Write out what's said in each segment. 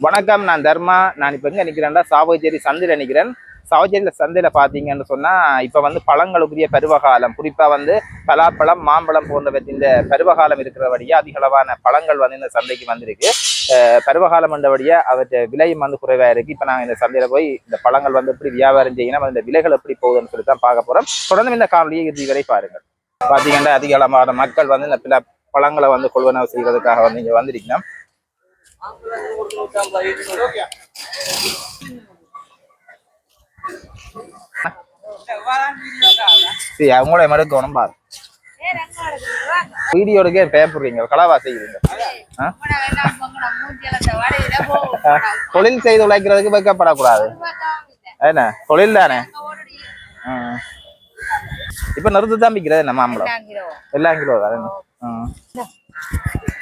வணக்கம் நான் தர்மா. நான் இப்போ எங்கே நிற்கிறேன்டா சாவச்சேரி சந்தையில் நிற்கிறேன் சாவச்சேரியில் சந்தையில் பார்த்தீங்கன்னு சொன்னால் இப்போ வந்து பழங்களுக்குரிய பருவகாலம். குறிப்பாக வந்து பலாப்பழம் மாம்பழம் போன்றவற்றின் பருவகாலம் இருக்கிறபடியாக அதிகளவான பழங்கள் வந்து இந்த சந்தைக்கு வந்திருக்கு. பருவகாலம் என்றபடியாக அவற்றை விலையும் வந்து குறைவாக இருக்குது இப்போ நாங்கள் இந்த சந்தையில் போய் இந்த பழங்கள் வந்து எப்படி வியாபாரம் செய்யணும் இந்த விலைகள் எப்படி போகுதுன்னு சொல்லி தான் பார்க்க போகிறோம் தொடர்ந்து இந்த காணொலியை இறுதி வரை பாருங்கள். பார்த்தீங்கன்னா அதிக அளவான மக்கள் வந்து இந்த பில பழங்களை வந்து கொள்வனவு செய்வதற்காக வந்து இங்கே வந்திருக்கணும் சரி அவங்கள மறுக்கணும் பாரு. வீடியோ எடுக்க பயப்படுறீங்க கலாவா செய்யுறீங்க? தொழில் செய்து உழைக்கிறதுக்கு வைக்கப்படக்கூடாது. என்ன? தொழில் தானே. இப்ப நிறுத்து தான் விற்கிறது என்ன மாம்பழம் எல்லாம் கிலோ. தான்?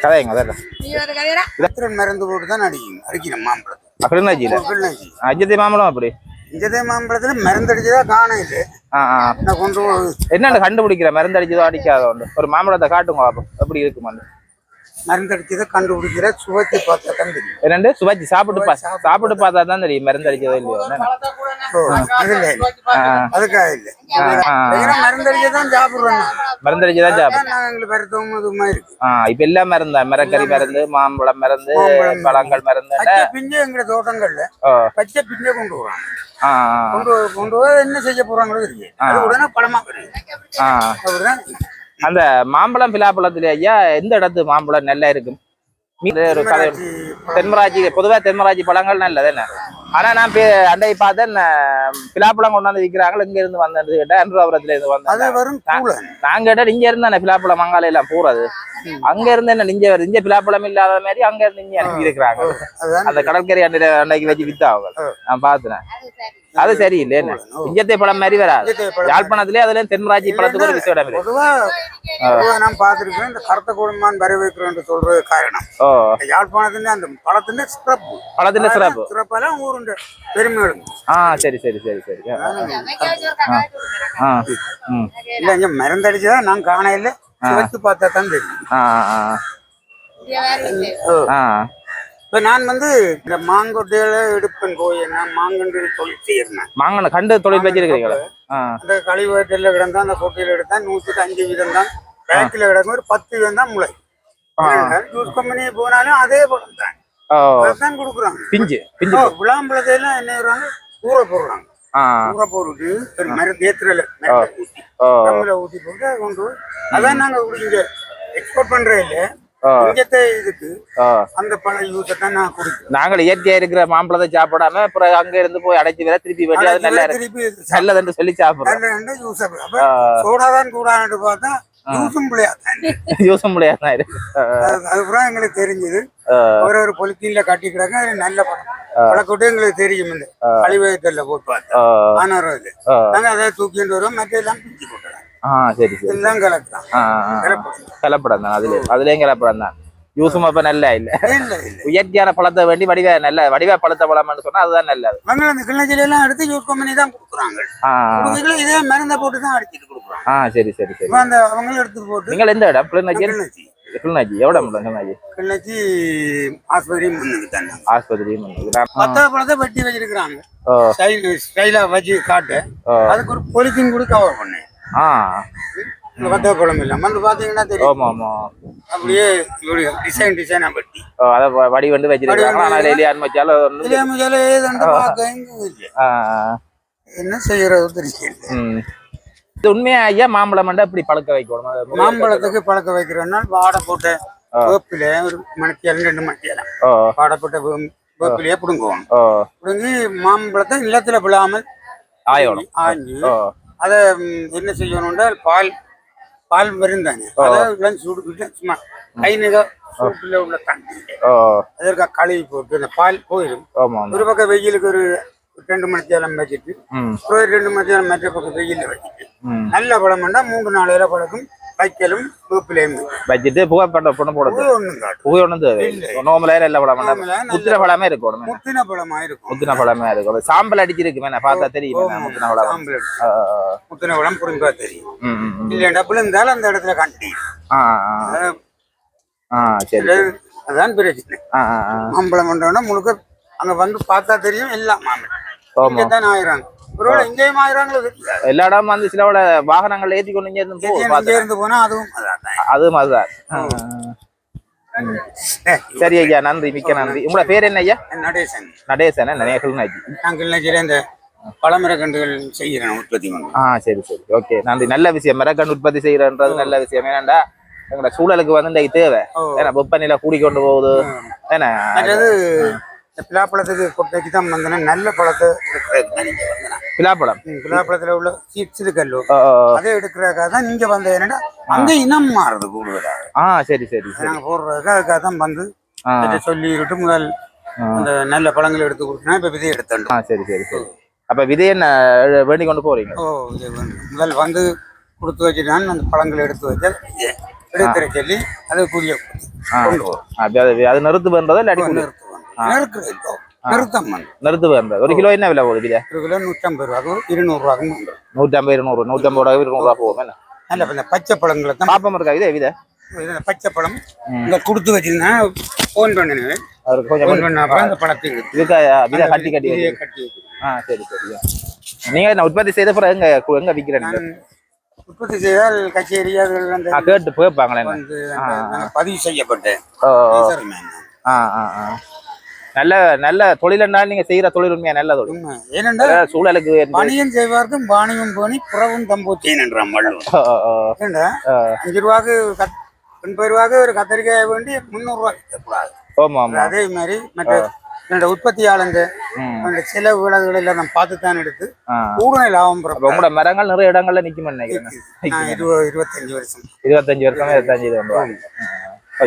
கதைங்க இலத்திரன் மருந்து போட்டு தான் அடிக்கணும் மாம்பழத்தை. கிருஷ்ணாஜியில கிள்ளச்சி அஜித் மாம்பழம் அப்படி. இஞ்சதே மாம்பழத்துல மருந்து அடிச்சதா காணும் இது. கொண்டு என்னென்ன கண்டுபிடிக்கிற? மருந்து அடிச்சதோ அடிக்காதோ உண்டு ஒரு மாம்பழத்தை காட்டுங்க பாப்போம் எப்படி இருக்குமான்னு. மருந்து அடிச்சதை கண்டுபிடிக்கிற சுவைத்து பார்த்தா தான் தெரியும் என்னண்டு சுவைச்சு சாப்பிட்டு சாப்பிட்டு பார்த்தா தான் தெரியும். மருந்து அடிச்சதோ இல்லையோ. ஆ, அதுக்காக இல்ல. ஆ, ஆ. ஏன்னா மருந்து அடிச்சதான் சாப்பிடுறோம் நாங்க. மருந்து அடிச்சுதான் சாப்பிடும் அதான் நாங்க எங்களுக்கு வருத்தமும் இதுமா இருக்கு. ஆ இப்ப எல்லாம் மருந்தா மிரக்கறி மருந்து மாம்பழம் மருந்து பழங்கள் மருந்து பிஞ்சை எங்க தோட்டங்கள்ல பச்சை பிஞ்சை கொண்டு ஆ, கொண்டு கொண்டு என்ன செய்ய போறாங்களோ அது உடனே பழமா அப்படிதான் அந்த மாம்பழம் பிலாப்பழத்துல ஐயா எந்த இடத்து மாம்பழம் நல்லா இருக்கும். தென்மராட்சி பொதுவா தென்மராட்சி பழங்கள் நல்லது என்ன ஆனா நான் அண்டை பார்த்தேன் பிலாப்பழம் கொண்டாந்து விற்கிறாங்க இங்க இருந்து வந்தது கேட்டா அன்றாபுரத்துல இருந்து வந்தேன். வரும் கூலன் நாங்க கேட்டா இங்க இருந்து தானே பிலாப்பழம் மங்கால எல்லாம் போறது? அங்க இருந்து என்ன இங்க வருது? பிலாப்பழம் இல்லாத மாதிரி அங்க இருந்து இங்க அனுப்பி இருக்கிறாங்க. அந்த கடற்கரை அண்டை அன்னைக்கு வச்சு வித்தாங்க. நான் பார்த்தேன் அது சரியில்லை என்ன? இஞ்சத்தை பழம் மாதிரி வராது. இஞ்சத்தை பழம் யாழ்ப்பாணத்திலே அதுல தென்மராட்சி பழத்துக்கு ஒரு விசேடம் இருக்கு. நான் பார்த்திருக்கேன் இந்த கருத்த குடும்பம் வரவேற்கிறோம் சொல்றது காரணம். யாழ்ப்பாணத்துல அந்த பழத்தின் சிறப்பு பழத்துல சிறப்பு சிறப்பெல்லாம் பெருமைகளும் ஆ சரி சரி சரி சரி. ஆ, ஆ. ம். இல்ல இங்க மருந்தடிச்சதா நான் காண இல்ல சுவைத்து பார்த்தா தான் தெரியும். ஆ ஆ ஆ. இப்ப நான் வந்து இந்த மாங்கொட்டையில எடுப்பேன் போய் நான் மாங்கன்று தொழில் செய்யறேன். மாங்கன கண்டு தொழில் வச்சிருக்கிறீங்களா? ஆ. அந்த கழிவகத்தில் கிடந்தா அந்த கொட்டையில எடுத்தா நூற்றுக்கு அஞ்சு வீதம் தான் பேக்கில் கிடக்கும் ஒரு பத்து வீதம் தான் முளை ஜூஸ் கம்பெனி போனாலும் அதே பழம் தான் பிஞ்சு பிஞ்சு விளாம்பழத்தையெல்லாம் என்ன செய்றாங்க? ஊற போடுறாங்க. ஊற போட்டுட்டு ஒரு மருந்து ஏத்துறல ஊத்தி ஊத்தி போட்டு கொண்டு அதான் நாங்க இங்க எக்ஸ்போர்ட் பண்றே இல்ல தான் நாங்கள் இயற்கையா இருக்கிற மாம்பழத்தை சாப்பிடாம அப்புறம் அங்க இருந்து போய் அடைச்சு வேற திருப்பி வெட்டி அது நல்லா இருக்கு. திருப்பி நல்லதுன்னு சொல்லி சாப்பிடுறோம். சோடாதான் கூடாதுன்னு பார்த்தா யூஸும் பிள்ளையாதான் யூஸ் முடியாதான் இருக்கு. ஆ, அதுக்கப்புறம் எங்களுக்கு தெரிஞ்சது. ஒரு ஒரு பொலித்தீன்ல கட்டி கிடக்க அது நல்ல படம் பழக்கொட்டு எங்களுக்கு தெரியும் இந்த கழிவகத்துல போட்டு பார்த்தா ஆ, ஆனாரம் இது. நாங்க அதை தூக்கிட்டு வரோம் மற்ற எல்லாம் சரி சரி. ஆ, ஆ. கலப்படம். தான் அதுல அதுலயும் கலப்படம் தான். யூஸும் அப்ப நல்லா இல்ல. இயற்கையான பழத்தை வேண்டி வடிவ நல்ல வடிவ பழுத்த பழம்னு சொன்னா அதுதான் நல்லது. அவங்க அந்த கிண்ணச்சில எல்லாம் எடுத்து யூஸ் கம்பெனி தான் கொடுக்குறாங்க. இதே மருந்தை போட்டு தான் அடிச்சிட்டு கொடுக்குறாங்க. ஆ சரி சரி சரி. அந்த அவங்களும் எடுத்து போட்டு நீங்கள் எந்த இடம்? கிளிநொச்சி கிளிநொச்சி எவ்வளோ முடியும் கிளிநொச்சி? கிண்ணச்சி ஆஸ்பத்திரி முன்னுக்கு தானே. ஆஸ்பத்திரி கிராம பத்தா பழத்தை வெட்டி வச்சிருக்கிறாங்க. ஸ்டைல் ஸ்டைலா வச்சு காட்டு. அதுக்கு ஒரு பொலித்தீன் கூட கவர் பண்ணேன் ஆ. இந்த வத்த பழம் இல்லாம வந்து பாத்தீங்கன்னா தெரியும். அப்படியே டிசைன் டிசைனா வெட்டி. ஓ அதை வடி வந்து வச்சிருக்காங்க ஆனால் எங்கும் இல்லை ஆ, என்ன செய்யறது தெரியல. ம். இது உண்மையா ஐயா மாம்பழம் மண்டை இப்படி பழுக்க வைக்கணும்? மாம்பழத்துக்கு பழக்க வைக்கிறோம்னா வாடை போட்ட வேப்பில ஒரு மணிக்கு ரெண்டு மணிக்கு ஓ வாடை போட்ட வேப்பிலையே பிடுங்குவோம். பிடுங்கி மாம்பழத்தை நிலத்துல விழாமல் ஆயோணும். ஆஞ்சு அதை என்ன செய்யணும்னா பால் பால் மருந்தானே அதை சூடுக்கிட்டு சும்மா கை நிக சூட்டில் உள்ள தண்ணி ஓ அதற்கு கழுவி போட்டு அந்த பால் போயிடும். ஒரு பக்கம் வெயிலுக்கு ஒரு ரெண்டு மணி நேரம் வச்சுட்டு அப்புறம் ரெண்டு மணி நேரம் மற்ற பக்கம் வெயிலில் வச்சுட்டு நல்ல பழம் பண்ணால் மூன்று நாளையில பழக்கும் வைக்கலும் வேப்பிலையும் வச்சுட்டு புகைப்பட்ட பொண்ணு போடுறது ஒன்றும் புகை ஒன்றும் தேவை. நோமலையில எல்லா பழம் முத்தின பழமே இருக்கணும் முத்தின பழமா இருக்கும். முத்தின பழமே இருக்கும் சாம்பல் அடிச்சிருக்கு மேல பார்த்தா தெரியும் முத்தின பழம். சாம்பல் முத்தின பழம் புரிஞ்சா தெரியும். ம், ம், ம். இல்லையா இருந்தாலும் அந்த இடத்துல கண்டி ஆ சரி அதான் பிரச்சனை. மாம்பழம் பண்றோம்னா முழுக்க அங்க வந்து பார்த்தா தெரியும் எல்லாம் மாம்பழம். தான் ஒருவேளை இங்கேயும் எல்லா இடமும் வந்து சிலவோட வாகனங்கள் ஏத்தி கொண்டு இங்க இருந்து இங்கே. இருந்து போனா அதுவும் அதுதான். சரி ஐயா நன்றி மிக்க நன்றி. உங்களோட பேர் என்ன ஐயா? நடேசன். நடேசன் நினைக்கல் நாஜி நான் கிள்ளச்சில இந்த பழமரக்கன்றுகள் செய்கிறேன் உற்பத்தி ஆ சரி சரி. ஓகே. நன்றி. நல்ல விஷயம். மரக்கன்று உற்பத்தி செய்யறன்றது நல்ல விஷயம். ஏன்னாண்டா எங்களோட சூழலுக்கு வந்து இந்த தேவை. ஏன்னா வெப்பநிலை கூடிக்கொண்டு போகுது. ஏன்னா இந்த பிலாப்பழத்துக்கு கொட்டைக்கு தான் வந்தேன் நல்ல பழத்தை எடுக்கிறதுக்கு தான் நீங்க வந்தேன்? பிலாப்பழம்? பிலாப்பழத்துல உள்ள சீட்ஸ் இருக்கல்லோ ஆ, ஆ, ஆ. அதை எடுக்கிறதுக்காக தான் நீங்க வந்த என்னடா அங்க இனம் மாறுது கூடுதலாக ஆ சரி சரி நாங்க போடுறதுக்கு அதுக்காக தான் வந்து ஆ. இதை சொல்லிக்கிட்டு முதல் அந்த நல்ல பழங்கள் எடுத்து கொடுத்தா இப்ப விதை ஆ எடுத்துட்டோம் சரி சரி சரி. அப்ப விதை என்ன வேண்டி கொண்டு போறீங்க? ஓ முதல் வந்து கொடுத்து வச்சுட்டான் அந்த பழங்களை எடுத்து வச்சு எடுத்துற சொல்லி அதுக்குரிய ஆ. அப்படி அது அது நிறுத்து பண்றதா இல்லாட்டி கூலி? நிறுத்துவாங்க நிறுத்துறது இல்லை. நிறுத்தம் வந்து. நிறுத்து பண்றது ஒரு கிலோ என்ன விலை போகுது ஒரு கிலோ நூற்றம்பது ரூபாக்கும் இருநூறு ரூபாக்கும் பண்றோம். நூற்றி ஐம்பது இருநூறு நூற்றி ஐம்பது ரூபா இருநூறு ரூபா போகும் என்ன? நல்ல இந்த பச்சை பழங்களை தான். பாப்பம் இருக்கா இதே? விதை பச்சை பழம்? இங்க கொடுத்து வச்சிருந்தா போன் பண்ணினேன் அவருக்கு கொஞ்சம் போன் பண்ண அப்புறம் இந்த பழத்தை எடுத்து இதுக்கு விதை கட்டி கட்டி. கட்டி. ஆ சரி சரி. நீங்க என்ன உற்பத்தி செய்த பிறகு எங்க எங்க நான் உற்பத்தி செய்தால் கச்சேரி அந்த கேட்டு போய்ப்பாங்களே அந்த நான் பதிவு செய்யப்பட்டேன். ஆ. நல்ல நல்ல தொழில்னா நீங்க செய்யற தொழில் உண்மையா நல்ல தொழில். ஏனென்றால் சூழலுக்கு பணியன் செய்வார்க்கும் பாணியும் போனி புறவும் தம்போச்சேன் என்றான். ஏண்டா அஞ்சு ரூபாய்க்கு கத் எண்பது ரூபாய்க்கு ஒரு கத்திரிக்காய் வேண்டி முந்நூறு ரூபாய் விற்கக்கூடாது. ஆமா ஆமா. அதே மாதிரி மற்ற என்னோட உற்பத்தியாளங்க விலகுகள் எல்லாம் நான் பார்த்து தான் எடுத்து. கூடுதல் லாபம் உங்களோட மரங்கள் நிறைய இடங்கள்ல நினைக்கிறேன். இருபது இருபத்தஞ்சு வருஷம். இருபத்தஞ்சு வருஷமா இருபத்தஞ்சு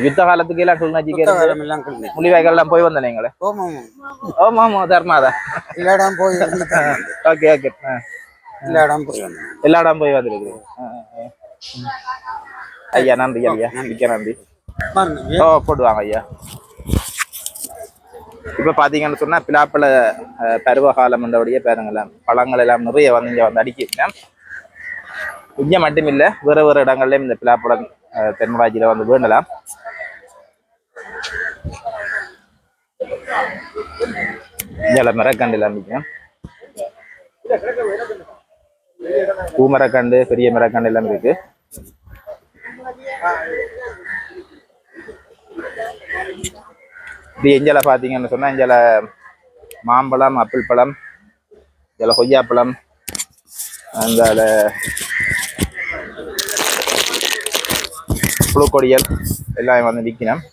யுத்த காலத்துக்கு எல்லாம் இருந்து புத்தகம் எல்லாம் போய் வந்த நீங்களே. ஓமாம் ஆமா. தர்மாதா எல்லா இடம் போய் வந்தேன். Okay okay. எல்லா இடம் போய் வந்தேன். எல்லா இடம் போய் வந்துருக்கு ஐயா நன்றி ஐயா. மிக்க நன்றி. ஓ போடுவாங்க ஐயா. இப்ப பாத்தீங்கன்னு சொன்னா பிலாப்பழ பருவகாலம் என்றபடியே பாருங்களேன் பழங்கள் எல்லாம் நிறைய வந்து இங்க வந்து அடிக்கிறேன் இங்க மட்டும் இல்ல வேற வேற இடங்கள்லயும் இந்த பிலாப்பழம் அஹ், வந்து வேண்டலாம் இங்கே மரக்கண்டு எல்லாம் பூ மரக்கண்டு பெரிய மரக்கண்டு எல்லாம் இருக்கு இது எஞ்சலை பார்த்தீங்கன்னு சொன்னா இஞ்சல மாம்பழம் ஆப்பிள் பழம் இதில் கொய்யாப்பழம் அந்த புழுக்கொடியல் எல்லாம் வந்து விற்கணும்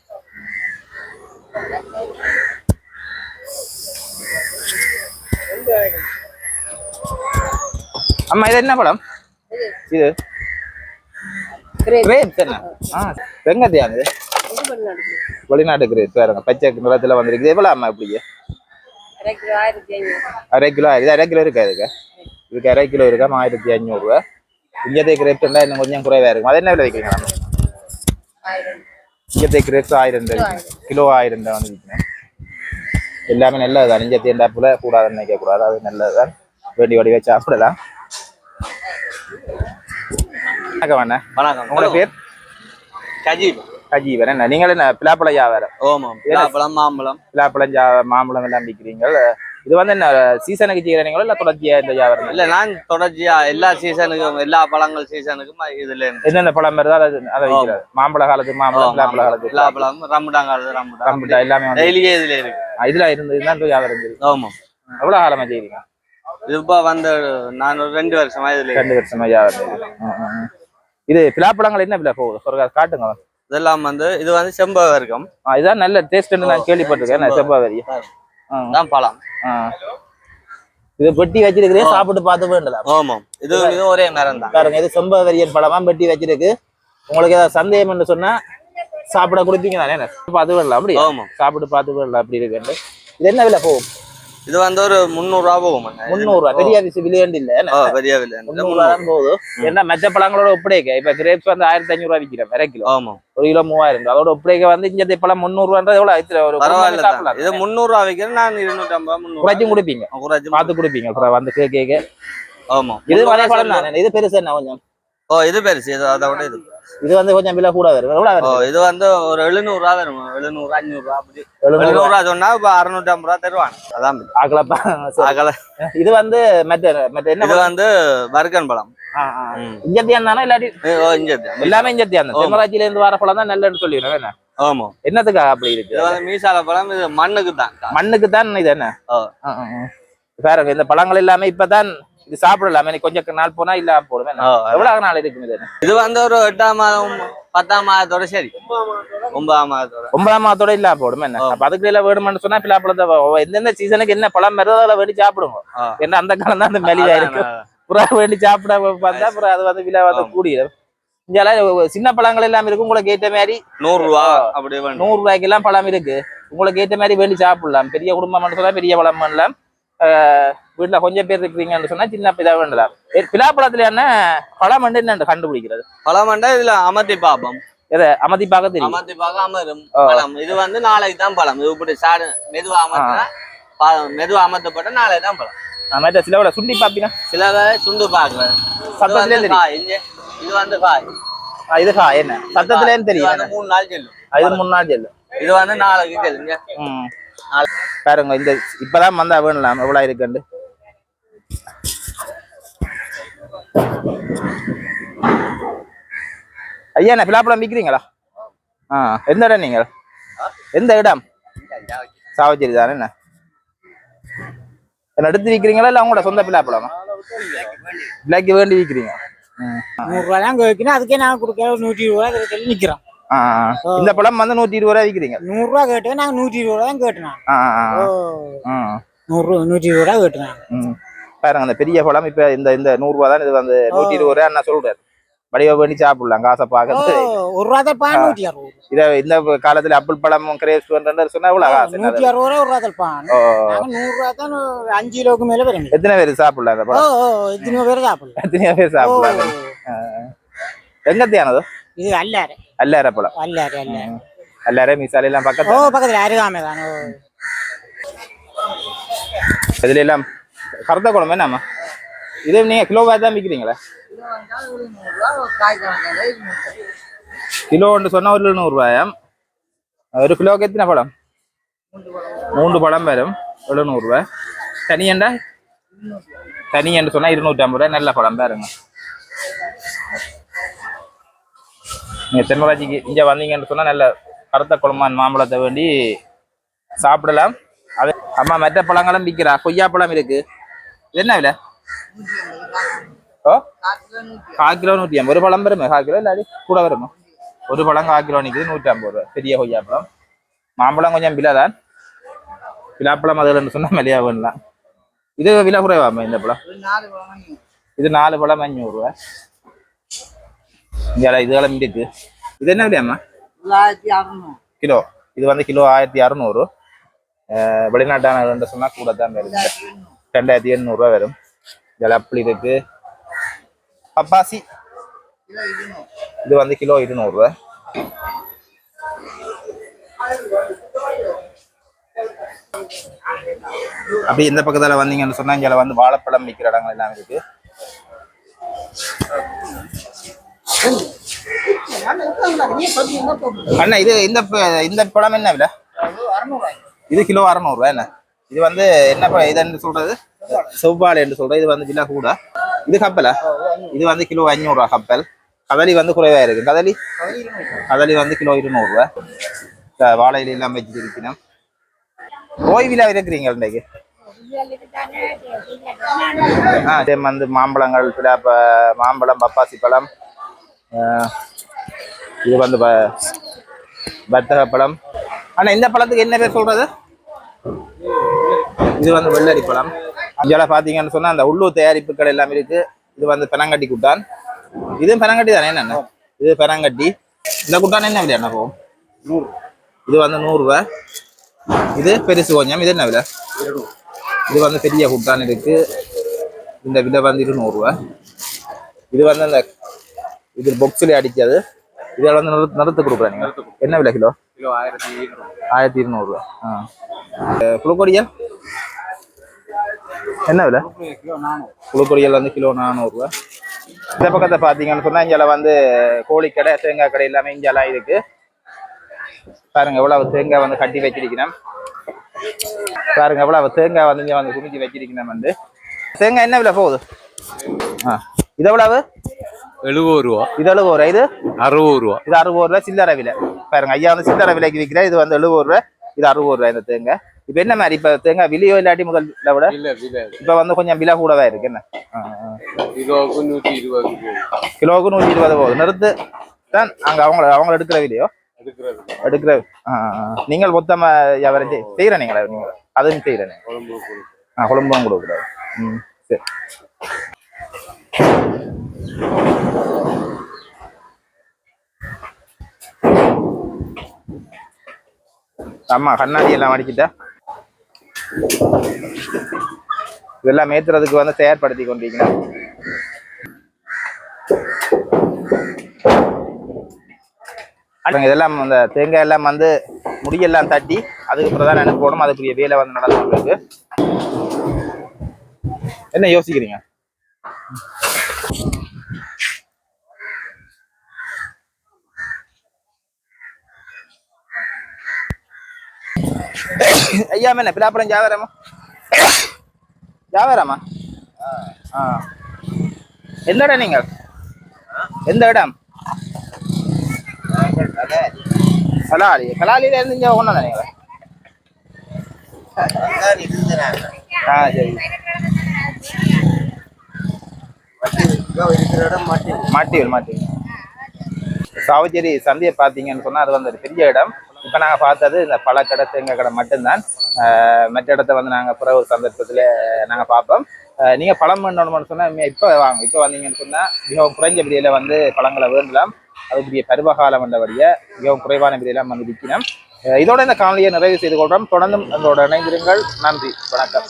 அம்மா இது என்ன பழம்? இது கிரேப்ஸ் என்ன ஆ வெங்கத்தியா இது? வெளிநாட்டு கிரேப்ஸ் வேறுங்க பச்சை நிறத்துல வந்திருக்குது. எவ்வளோ அம்மா இப்படி? அரை கிலோ இது அரை கிலோ இருக்கா இதுக்கு? இதுக்கு அரை கிலோ இருக்கா? ஆயிரத்தி அஞ்சூறுரூவா இங்கத்தை கிரேப்ஸ் இருந்தால் இன்னும் கொஞ்சம் குறைவா இருக்கும். அது என்ன விலை வைக்கிறீங்க? இங்கத்தை கிரேப்ஸ் ஆயிரம் ரூபாய் கிலோ ஆயிரம் ரூபாய் வந்து விற்கணும் எல்லாமே நல்லது தான் இங்கே தேண்டாப்புல கூடாதுன்னு நினைக்க கூடாது அது நல்லது தான் வேண்டி வடிவா சாப்பிடலாம் வணக்கம் அண்ணா வணக்கம் உங்களோட பேர் கஜீப் அஜீவன் என்ன நீங்கள் என்ன பிலாப்பழ வியாபாரம் ஓமம் பலாப்பழம் மாம்பழம் பிலாப்பழம் ஜா மாம்பழம் எல்லாம் விற்கிறீங்க இது வந்து என்ன சீசனுக்கு செய்கிறீங்களோ இல்லை தொடர்ச்சியா இந்த வியாபாரம் இல்ல நான் தொடர்ச்சியா எல்லா சீசனுக்கும் எல்லா பழங்கள் சீசனுக்கும் இதுல என்னென்ன பழம் வருதோ அதை அதை விற்கிறது மாம்பழ காலத்துக்கு மாம்பழம் பிலாப்பழ காலத்துக்கு பலாப்பழம் ரம்புடாங்கால் ரம்புடாங்க ரம்புட்டா எல்லாமே டெய்லியே இதுல இருக்கு. இதுல இருந்து இதுதான் இந்த வியாபாரம் செய்யுது ஓமம் எவ்வளவு காலமா செய்றீங்க? இது இப்போ வந்து நான் ஒரு ரெண்டு வருஷமா இதுல இருக்கு. ரெண்டு வருஷமா வியாபாரம். இது பிலாப்பழங்கள் என்ன விலை போகுது காட்டுங்க. இதெல்லாம் வந்து இது வந்து செம்பவர்க்கம் ஆ, இதுதான் நல்ல டேஸ்ட் நான் கேள்விப்பட்டிருக்கேன். செவ்வாய் தான் பழம். இது பெட்டி வச்சிருக்கிறே சாப்பிட்டு பார்த்து வேண்டலாம். ஓமம் இது இது ஒரே மரம் தான். பாருங்க இது செம்பவரியன் பழமா பெட்டி வச்சிருக்கு. உங்களுக்கு ஏதாவது சந்தேகம் சொன்னா சாப்பிட கொடுப்பீங்க தானே பார்த்து விடலாம் அப்படி ஓமம் சாப்பிட்டு பார்த்து விடலாம் அப்படி இருக்கு இது என்ன விலை போகும் இது வந்து ஒரு முந்நூறு ரூபா போகும்? அண்ணா. முந்நூறு ரூபா. பெரிய விஷயம் விலையண்டு இல்ல பெரிய விலை முந்நூறு ரூபா தான் போகுது ஏன்னா மற்ற பழங்களோட ஒப்படைக்க இப்ப கிரேப்ஸ் வந்து ஆயிரத்தி ஐநூறு ரூபா விற்கிறேன் அரை கிலோ. ஓமம் ஒரு கிலோ மூவாயிரம். அதோட ஒப்படைக்க வந்து இங்க பழம் முந்நூறு ரூபான்றது எவ்வளவு? இதுல ஒரு பரவாயில்ல இது முந்நூறு ரூபா வைக்கிறேன் நான் இருநூற்றி ஐம்பது முந்நூறு குறைச்சும் கொடுப்பீங்க. குறைச்சு பார்த்து கொடுப்பீங்க. வந்து கேட்க கேட்க. ஆமாம் இது முந்நூறு வரை ரூபா பழம் தானே? இது பெருசு என்ன கொஞ்சம்? ஓ இது பெருசு. இது அதை விட இது. இது வந்து கொஞ்சம் விலை கூட வரும். எவ்வளவு ஓ வரும். இது வந்து ஒரு எழுநூறு ரூபா வரும். எழுநூறு அஞ்சூறு ரூபா அப்படி. எழுநூறு எழுநூறு ரூபா சொன்னா இப்ப அறுநூத்தி ஐம்பது ரூபா தருவாங்க. அதான் ஆக்கலப்பா. இது வந்து மற்ற மற்ற என்ன இது வந்து பர்கன் பழம். இஞ்சத்தியான் தானே இல்லாட்டி? இருக்கு. எல்லாமே இஞ்சத்தியான். தென்மராட்சியில இருந்து வர பழம் தான் நல்லன்னு சொல்லிடுறேன் என்ன? ஆமா. என்னத்துக்காக அப்படி இருக்கு? இது வந்து மீசால பழம் இது மண்ணுக்கு தான் மண்ணுக்கு தான் இது என்ன. பாருங்க இந்த பழங்கள் எல்லாமே இப்பதான் இது சாப்பிடலாமே. நீ கொஞ்சம் நாள் போனா இல்ல போடுமே ஓ, எவ்வளவு நாள் இருக்கும் இது? இது வந்து ஒரு எட்டாம் மாதம் பத்தாம் மாதத்தோட சரி. ஒன்பதாம் மாதத்தோட. ஒன்பதாம் மாதத்தோட இல்ல போடுமே என்ன. அப்ப அதுக்கு வேணும்னு சொன்னா பிலாப்பழத்தை எந்தெந்த சீசனுக்கு என்ன பழம் வருதோ அதில் வேண்டி சாப்பிடுங்க ஆ. ஏன்னா அந்த காலம் தான் அந்த மெலிவா இருக்கு அதான், புறா வேண்டி சாப்பிட பார்த்தா அப்புறம் அது வந்து விலை வந்து. கூடிடும் இங்கெல்லாம் சின்ன பழங்கள் எல்லாம் இருக்கு உங்களுக்கு ஏற்ற மாதிரி நூறு ரூபா அப்படி வேணும். நூறு ரூபாய்க்கு எல்லாம் பழம் இருக்கு. உங்களுக்கு ஏற்ற மாதிரி வேண்டி சாப்பிடலாம். பெரிய குடும்பம் சொன்னா பெரிய பழம் பண்ணலாம் வீட்டுல கொஞ்சம் பேர் இருக்கிறீங்கன்னு சொன்னா சின்ன இதா வேண்டலாம் ஏ, பிலாப்பழத்துல என்ன பழம் வந்து என்ன கண்டுபிடிக்கிறது? பழம் வந்து இதுல அமர்த்தி பாப்போம் எதை? அமதி பார்க்க தெரியும். அமர்த்தி பார்க்க அமரும். பழம். இது வந்து நாளைக்கு தான் பழம். இது இப்படி சாடு மெதுவா அமர்த்தினா மெதுவா அமர்த்தப்பட்ட நாளைக்கு தான் பழம். சிலவோட சுண்டி பாப்பீங்க சில வேளை சுண்டு பாக்குறது சத்தத்திலே தெரியும். இது வந்து காய். இது என்ன? சத்தத்திலே தெரியும். மூணு நாள் செல்லும். இது முன்னாடி செல்லு இது வந்து நாளைக்கு செல்லுங்க பாருங்க இந்த இப்பதான் வந்தா வேணலாம். எவ்வளவு இருக்குண்டு ஐயா என்ன பிலாப்பழம் விற்கிறீங்களா ஆ எந்த இடம் நீங்க? எந்த இடம்? சாவச்சேரி தானே என்ன? என்ன எடுத்து விற்கிறீங்களா இல்லை அவங்களோட சொந்த பிலாப்பழமா பிளாக்கு வேண்டி விற்கிறீங்க நூறுரூவா தான் அதுக்கே நான் கொடுக்க நூற்றி இருபது ரூபா நிற்கிறோம் இந்த பழம் வந்து நூற்றி இருபது ரூபா விற்கிறீங்க நூறுரூவா கேட்டேன் நாங்கள் நூற்றி இருபது ரூபா தான் கேட்டேன் ஆ ஆ. ஓ. ஆ. ம் நூறு நூற்றி இருபது ரூபா கேட்டேன். பாருங்க அந்த பெரிய பழம் இப்ப இந்த இந்த நூறு ரூபா தான் இது வந்து நூற்றி இருபது ரூபா நான் சொல்றேன் வடிவ பண்ணி சாப்பிடலாம் காசை பார்க்கறது ஒரு ரூபா தான் இத இந்த காலத்துல அப்பிள் பழம் கிரேப்ஸ் சொன்னா இவ்வளவு காசு என்னது? அறுபது ரூபா ஒரு ரூபா தான் நாங்கள் நூறுரூவா தான் அஞ்சு கிலோவுக்கு மேலே வரும் எத்தனை பேர் சாப்பிடலாம் அந்த பழம் இத்தனை பேர் சாப்பிடலாம் எத்தனை பேர் சாப்பிடலாம் எங்கத்தியானது இது அல்லாரு மிசால எல்லாம் ஓ பக்கத்து பக்கத்தில் அருகாமை தான். ஓ. இதுல எல்லாம் கருத்த குழம்பு என்னம்மா இது நீங்க கிலோவா தான் விற்கிறீங்களா கிலோன்னு சொன்னா ஒரு நூறு ரூபாயாம். ஒரு கிலோக்கு எத்தனை பழம்? மூன்று பழம் வரும். எழுநூறு ரூபாய். தனியண்டா? தனியண்டு சொன்னா இருநூற்றி ஐம்பது ரூபாய். நல்ல பழம் பாருங்க. நீங்க தென்மராட்சிக்கு இங்க வந்தீங்கன்னு சொன்னா நல்ல கருத்த குழம்பான் மாம்பழத்தை வேண்டி சாப்பிடலாம். அது அம்மா மற்ற பழங்களும் விற்கிறா கொய்யா பழம் இருக்கு. என்ன விலை? ஓ? கால் கிலோ நூற்றி ஐம்பது. ஒரு பழம் வருமே கால் கிலோ இல்லாடி கூட வருமா ஒரு பழம் கால் கிலோ நிற்குது நூற்றி ஐம்பது ரூபா பெரிய கொய்யா பழம். மாம்பழம் கொஞ்சம் விலை தான். விழாப்பழம் அதில் சொன்னால் மலியா வேணலாம் இது விலை குறைவாமா இந்த பழம்? இது நாலு பழம் அஞ்சூறு ரூபா இங்கே இதுகளும் இருக்கு. இது என்ன விலையாம்மா? கிலோ. இது வந்து கிலோ ஆயிரத்தி அறநூறு. வெளிநாட்டான சொன்னா கூட தான் வரும். ரெண்டாயிரத்தி எண்ணூறுரூவா வரும். இதில் அப்படி இருக்கு. பப்பாசி. இது வந்து கிலோ இருநூறுவா அப்படி இந்த பக்கத்துல வந்தீங்கன்னு சொன்னா இங்க வந்து வாழைப்பழம் விற்கிற இடங்கள் எல்லாம் இருக்கு. அண்ணா இது இந்த இந்த பழம் என்ன விலை? இது கிலோ அறநூறுவா என்ன? இது வந்து என்ன இது என்ன சொல்றது? செவ்வாழை என்று சொல்றது இது வந்து விலை கூட. இது கப்பலா? இது வந்து கிலோ அஞ்சூறுவா கப்பல். கதலி வந்து குறைவா இருக்கு. கதலி? கதலி வந்து கிலோ இருநூறுவா. வாழையில எல்லாம் வச்சு இருக்கணும். ஓய்விலா இருக்கிறீங்க இன்றைக்கு ஆ அதே வந்து மாம்பழங்கள் மாம்பழம் பப்பாசி பழம். இது வந்து வர்த்தக பழம். ஆனா இந்த பழத்துக்கு என்ன பேர் சொல்றது? இது வந்து வெள்ளரி பழம். இங்கெல்லாம் பாத்தீங்கன்னு சொன்னா அந்த உள்ளூர் தயாரிப்புகள் எல்லாம் இருக்கு. இது வந்து பெனங்கட்டி குட்டான். இது பெனங்கட்டி தானே என்ன இது பெனங்கட்டி. இந்த குட்டான் என்ன விலை என்ன போகும் நூறு இது வந்து நூறுரூவா இது பெருசு கொஞ்சம். இது என்ன விலை? இது வந்து பெரிய குட்டான் இருக்கு. இந்த விலை வந்து இருநூறுவா இது வந்து அந்த இது பொக்ஸில் அடிச்சது இதில் வந்து நிறுத்து நிறுத்து கொடுக்குறேன் நீங்க. என்ன விலை கிலோ? கிலோ ஆயிரத்தி இருநூறு. ஆயிரத்தி இருநூறுவா ஆ. புழுக்கொடியல் என்ன விலை? புழுக்கொடியல் வந்து கிலோ நானூறுரூவா இந்த பக்கத்தை பார்த்தீங்கன்னு சொன்னா இங்கே வந்து கோழிக்கடை தேங்காய் கடை எல்லாமே இங்கெல்லாம் இருக்கு. பாருங்க எவ்வளவு தேங்காய் வந்து கட்டி வச்சிருக்கிறேன். பாருங்க எவ்வளவு தேங்காய் வந்து இங்க வந்து குமிச்சு வச்சிருக்கிறேன் வந்து. தேங்காய் என்ன விலை போகுது? ஆ இது எவ்வளவு? எழுபது ரூபா. இது எழுபது ரூபா இது? அறுபது ரூபா. இது அறுபது ரூபா சில்லறை விலை. பாருங்க ஐயா வந்து சில்லறை விலைக்கு விற்கிறேன் இது வந்து எழுபது ரூபா இது அறுபது ரூபா இந்த தேங்காய் இப்போ என்ன மாதிரி இப்போ தேங்காய் விலையோ இல்லாட்டி முதல் விட? இல்ல இல்ல. இப்போ வந்து கொஞ்சம் விலை கூடவா இருக்கு என்ன. கிலோவுக்கு நூத்தி இருபது கிலோவுக்கு நூற்றி இருபது போகுது. நிறுத்து. தான் அங்கே அவங்க அவங்க எடுக்கிற விலையோ? எடுக்கிற. நீங்கள் மொத்தமா வியாபாரம் செய்- செய்யற நீங்களா நீங்க? அதுவும் கொடுக்கும் ஆ குழம்பும் கொடுக்குறாரு. ம் சரி. ஆமா கண்ணாடி எல்லாம் அடிச்சுட்டா இதெல்லாம் மேத்துறதுக்கு வந்து தயார்படுத்தி கொண்டிருக்கிறேன். இதெல்லாம் அந்த தேங்காய் எல்லாம் வந்து முடியெல்லாம் தட்டி அதுக்கு அப்புறம் தான் எனக்கு போடும். அதுக்குரிய வேலை வந்து நடந்துருக்கு என்ன யோசிக்கிறீங்க? ஐயா என்ன பிலாப்பழம் ஜாவேராமா ஜாவேராமா ஆ எந்த இடம் நீங்கள் எந்த இடம் கலாலி கலாலியில இருந்து இங்க ஒண்ணா நீங்களா ஆ சரி மாட்டியல் மாட்டியல் சாவச்சேரி சந்தையை பார்த்தீங்கன்னு சொன்னா அது வந்து பெரிய இடம் இப்போ நாங்கள் பார்த்தது இந்த பழக்கடை தேங்காய் கடை மட்டும்தான். மற்ற இடத்த வந்து நாங்கள் பிற ஒரு சந்தர்ப்பத்தில் நாங்கள் பார்ப்போம். நீங்கள் பழம் வேணும்னு சொன்னா இப்போ வாங்க. இப்போ வந்தீங்கன்னு சொன்னால் மிகவும் குறைஞ்ச விலையில வந்து பழங்களை வேண்டலாம். அதுக்குரிய பருவகாலம் என்றபடியே மிகவும் குறைவான விலையெல்லாம் வந்து விற்கணும். இதோட இந்த காணொலியை நிறைவு செய்து கொள்கிறோம் தொடர்ந்தும் எங்களோட இணைந்திருங்கள். நன்றி. வணக்கம்.